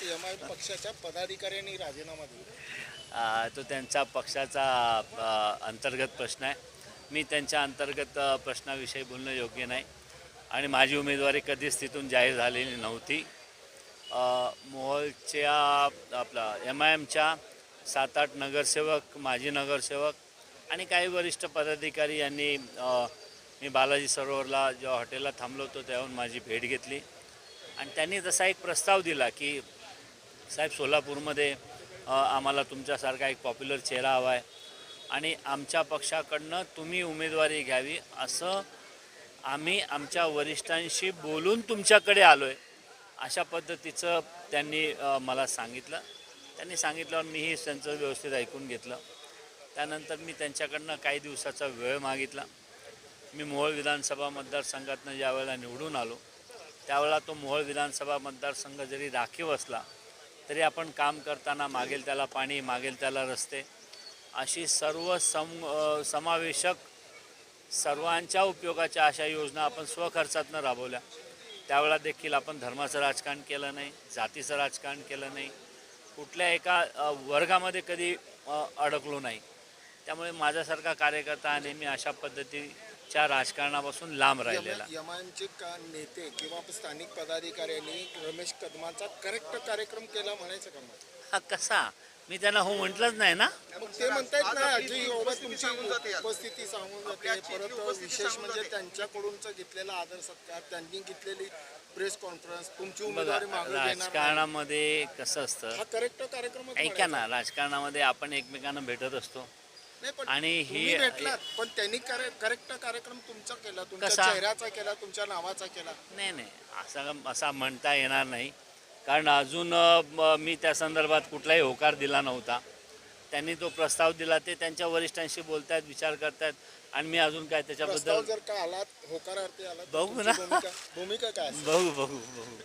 विरोधात M I पक्षाच्या पदाधिकाऱ्यांनी राजीनामा दिला. तो त्यांचा पक्षाचा अंतर्गत प्रश्न आहे. मी त्यांच्या अंतर्गत प्रश्नाविषयी बोलणं योग्य नाही. आणि माझी उमेदवारी कधीच तिथून जाहीर झालेली नव्हती. मोहलच्या आपला एम आय एमच्या सात आठ नगरसेवक माजी नगरसेवक आणि काही वरिष्ठ पदाधिकारी यांनी मी बालाजी सरोवरला जेव्हा हॉटेलला थांबलो होतो तेव्हा माझी भेट घेतली. आणि त्यांनी तसा एक प्रस्ताव दिला की साहेब सोलापूरमध्ये आम्हाला तुमच्यासारखा एक पॉप्युलर चेहरा हवा आहे आणि आमच्या पक्षाकडनं तुम्ही उमेदवारी घ्यावी असं आम्ही आमच्या वरिष्ठांशी बोलून तुमच्याकडे आलो आहे अशा पद्धतीचं त्यांनी मला सांगितलं. त्यांनी सांगितल्यावर मीही त्यांचं व्यवस्थित ऐकून घेतलं. त्यानंतर मी त्यांच्याकडनं काही दिवसाचा वेळ मागितला. मी मोहोळ विधानसभा मतदारसंघातनं ज्यावेळेला निवडून आलो त्यावेळेला तो मोहोळ विधानसभा मतदारसंघ जरी राखीव असला तरी आपण काम करताना मागेल त्याला पाणी मागेल त्याला रस्ते. अशी सर्व सम समावेशक सर्वांच्या उपयोगाच्या अशा योजना आपण स्वखर्चातनं राबवल्या. त्यावेळा देखील आपण धर्माचं राजकारण केलं नाही जातीचं राजकारण केलं नाही. कुठल्या एका वर्गामध्ये कधी अडकलो नाही. त्यामुळे माझ्यासारखा कार्यकर्ता नेहमी अशा पद्धती पद्धतीच्या राजकारणापासून लांब राहिलेला. एमचे का नेते किंवा स्थानिक पदाधिकाऱ्यांनी रमेश कदमांचा करेक्ट कार्यक्रम केला म्हणायचं का हा कसा? मी त्यांना हो म्हटलंच नाही ना? ते म्हणतायत ना अजय बाबा तुमची उपस्थिती सांगून जाते परत विशेष म्हणजे त्यांच्याकडूनच घेतलेला आदर सत्कार त्यांनी घेतलेली प्रेस कॉन्फरन्स तुमची उमेदवारी. राजकारणामध्ये कसं असतं? हा करेक्ट कार्यक्रम ऐका ना राजकारणामध्ये आपण एकमेकांना भेटत असतो. आणि ही- भेटलात पण त्यांनी करेक्ट कार्यक्रम तुमचा केला तुमच्या कसा? चेहऱ्याचा केला तुमच्या नावाचा केला नाही नाही असा असा म्हणता येणार नाही कारण अजून म- त्या संदर्भात कुठलाही होकार दिला नव्हता त्यांनी तो प्रस्ताव दिला ते त्यांच्या वरिष्ठांशी बोलतायत विचार करतायत आणि मी अजून काय प्रस्ताव त्याच्याबद्दल जर का आलात होकारार्थी आलात बघू तुमची ना. भूमिका काय? बघू बघू बघू